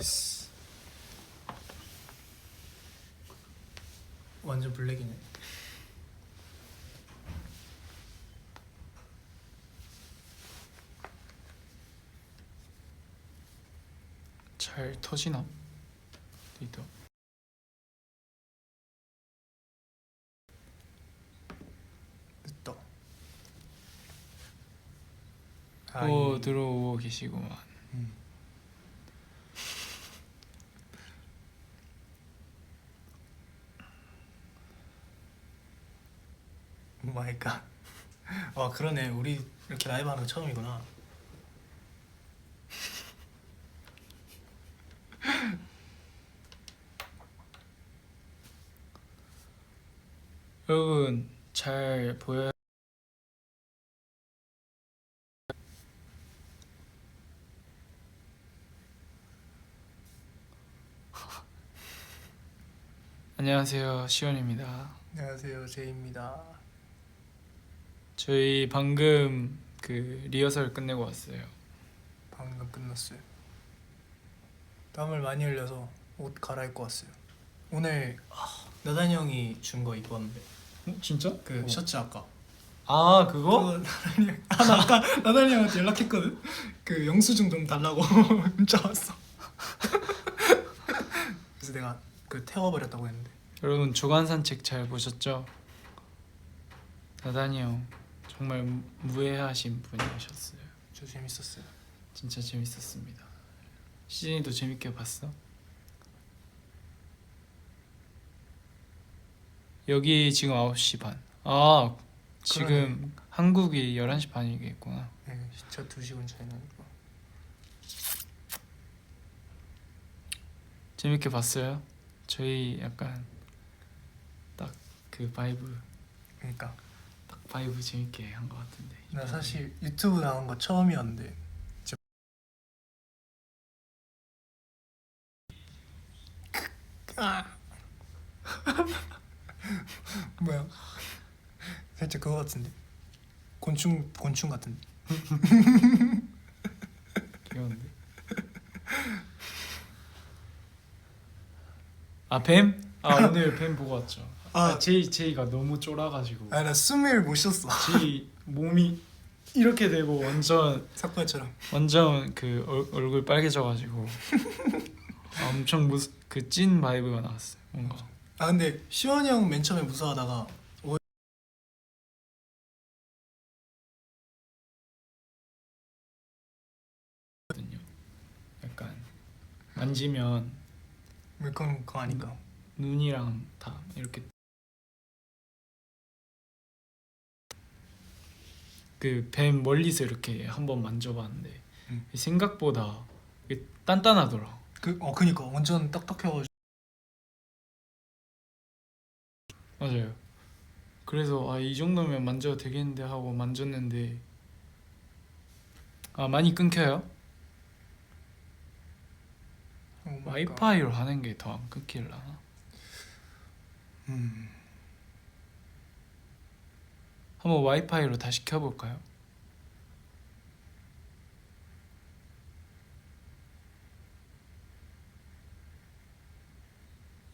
됐어. 완전 블랙이네. 잘 터지나? 데이터 늦다. 오 이- 들어오고 계시구만 음. 오 마이 갓. 아 그러네. 우리 이렇게 라이브 하는 거 처음이구나. 여러분 잘 보여요? 안녕하세요 시원입니다 안녕하세요 제이입니다. 저희 방금 그 리허설 끝내고 왔어요 방금 끝났어요. 땀을 많이 흘려서 옷 갈아입고 왔어요. 오늘 아, 나단이 형이 준 거 입고 왔는데 어, 진짜? 그 셔츠 아까 아 그거? 그거 나단이 형 아, 나 아까 나단이 형한테 연락했거든. 그 영수증 좀 달라고 문자 왔어. 그래서 내가 그 태워버렸다고 했는데 여러분 주간 산책 잘 보셨죠? 나단이 형 정말 무- 무해하신 분이셨어요 저 재밌었어요. 진짜 재밌었습니다 시즌이도 재밌게 봤어? 여기 지금 9시 반. 아, 지금 한국이 11시 반이겠구나. 네, 진짜 두 시간 차이 나니까. 재밌게 봤어요? 저희 약간 딱 그 바이브, 그러니까 딱 바이브 재밌게 한 것 같은데. 나 사실 유튜브 나온 거 처음이었는데 아. 뭐야? 살짝 그거 같은데 곤충 곤충 같은데 귀여운데. 아 뱀? 아 오늘 뱀 보고 왔죠. 아, 아. 제이 제이가 너무 쫄아가지고 아 나 숨을 못 쉬었어 제이 몸이 이렇게 되고 완전 사쿠야처럼 완전 그 얼, 얼굴 빨개져가지고 엄청 무스 그찐 바이브가 나왔어요. 뭔가 아 근데 시원이 형 맨 처음에 무서워하다가 오- 거든요. 약간 만지면 아니까 눈이랑 다 이렇게 그 뱀 멀리서 이렇게 한번 만져봤는데 음. 생각보다 단단하더라. 그 어 그니까 완전 딱딱해가지고 맞아요. 그래서 아 이 정도면 만져도 되겠는데 하고 만졌는데 아 많이 끊겨요? 와이파이로 하는 게 더 안 끊길라나? 음 한번 와이파이로 다시 켜볼까요?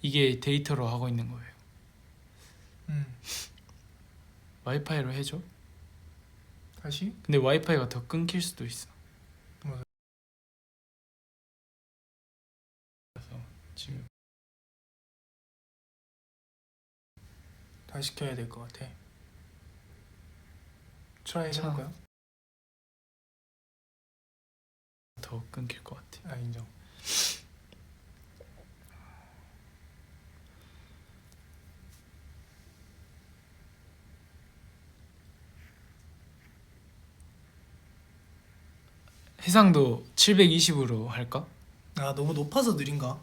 이게 데이터로 하고 있는 거예요. 음. 와이파이로 해줘? 다시 근데 와이파이가 더 끊길 수도 있어. 맞아. 그래서 지금 다시 켜야 될 것 같아. 트라이 참. 해볼까요? 더 끊길 것 같아. 아 인정. 해상도 720으로 할까? 아 너무 높아서 느린가?